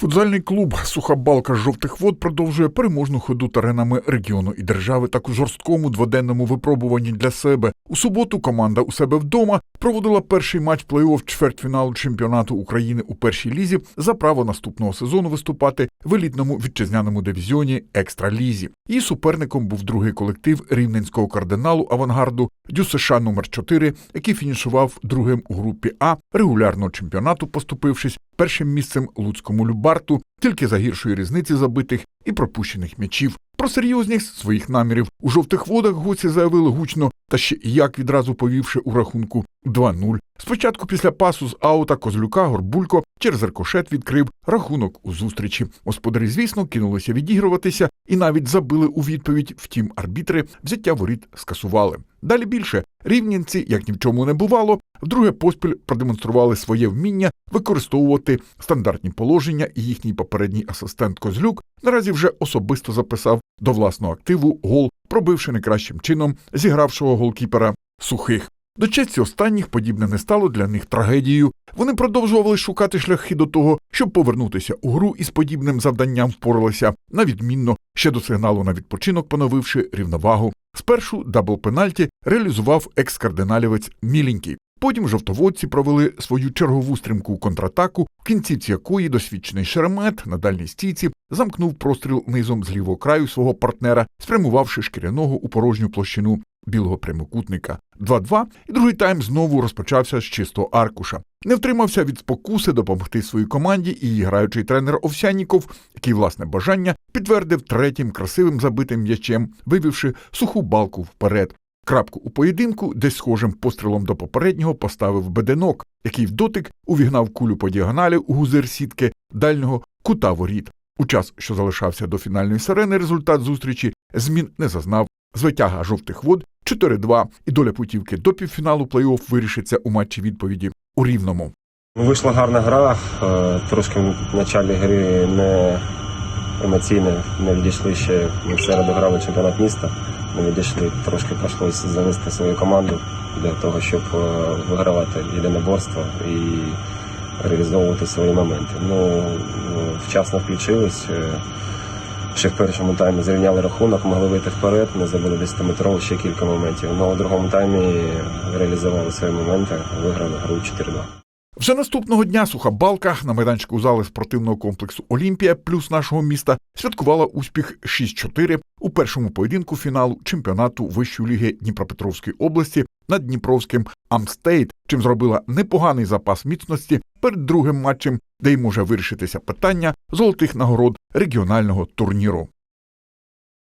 Футзальний клуб Суха балка жовтих вод продовжує переможну ходу теренами регіону і держави так у жорсткому дводенному випробуванні для себе. У суботу команда у себе вдома проводила перший матч плей-офф чвертьфіналу чемпіонату України у першій лізі за право наступного сезону виступати в елітному вітчизняному дивізіоні Екстралізі. Її суперником був другий колектив рівненського кардиналу авангарду ДЮСШ номер 4 який фінішував другим у групі А регулярного чемпіонату, поступившись першим місцем Луцькому Любарту, тільки за гіршої різниці забитих і пропущених м'ячів. Про серйозність своїх намірів у жовтих водах гості заявили гучно, та ще як відразу повівши у рахунку 2-0. Спочатку після пасу з аута Козлюка Горбулько через рикошет відкрив рахунок у зустрічі. Господарі, звісно, кинулися відігруватися і навіть забили у відповідь. Втім, арбітри взяття воріт скасували. Далі більше рівнянці, як ні в чому не бувало, вдруге поспіль продемонстрували своє вміння використовувати стандартні положення, і їхній попередній асистент Козлюк наразі вже особисто записав до власного активу гол, пробивши найкращим чином зігравшого голкіпера сухих. До честі останніх подібне не стало для них трагедією. Вони продовжували шукати шляхи до того, щоб повернутися у гру і з подібним завданням впоралися на відмінно ще до сигналу на відпочинок, поновивши рівновагу. Спершу дабл пенальті реалізував екс-кардиналівець Міленький. Потім жовтоводці провели свою чергову стрімку контратаку, в кінцівці якої досвідчений шеремет на дальній стійці замкнув простріл низом з лівого краю свого партнера, спрямувавши шкіряного у порожню площину білого прямокутника. 2-2, і другий тайм знову розпочався з чистого аркуша. Не втримався від спокуси допомогти своїй команді і граючий тренер Овсянніков, який власне бажання підтвердив третім красивим забитим м'ячем, вивівши суху балку вперед. Крапку у поєдинку, десь схожим пострілом до попереднього, поставив беденок, який в дотик увігнав кулю по діагоналі у гузир сітки дальнього кута воріт. У час, що залишався до фінальної сирени, результат зустрічі змін не зазнав. Звитяга жовтих вод 4-2, і доля путівки до півфіналу плей-офф вирішиться у матчі відповіді у рівному. Вийшла гарна гра, е, трошки в початку гри не емоційно, не відійшли ще. Ми середу грали чемпіонат міста. Не відійшли, трошки прийшлося завести свою команду для того, щоб е, вигравати єдиноборство і реалізовувати свої моменти. Ну, е, вчасно включились. Ще в першому таймі зрівняли рахунок, могли вийти вперед, ми забили 10-метрову ще кілька моментів. Ну, у другому таймі реалізували свої моменти, виграли гру 4-2. Вже наступного дня суха балка на майданчику зали спортивного комплексу Олімпія плюс нашого міста святкувала успіх 6-4 у першому поєдинку фіналу чемпіонату Вищої ліги Дніпропетровської області над Дніпровським Амстейт, чим зробила непоганий запас міцності перед другим матчем, де й може вирішитися питання золотих нагород регіонального турніру.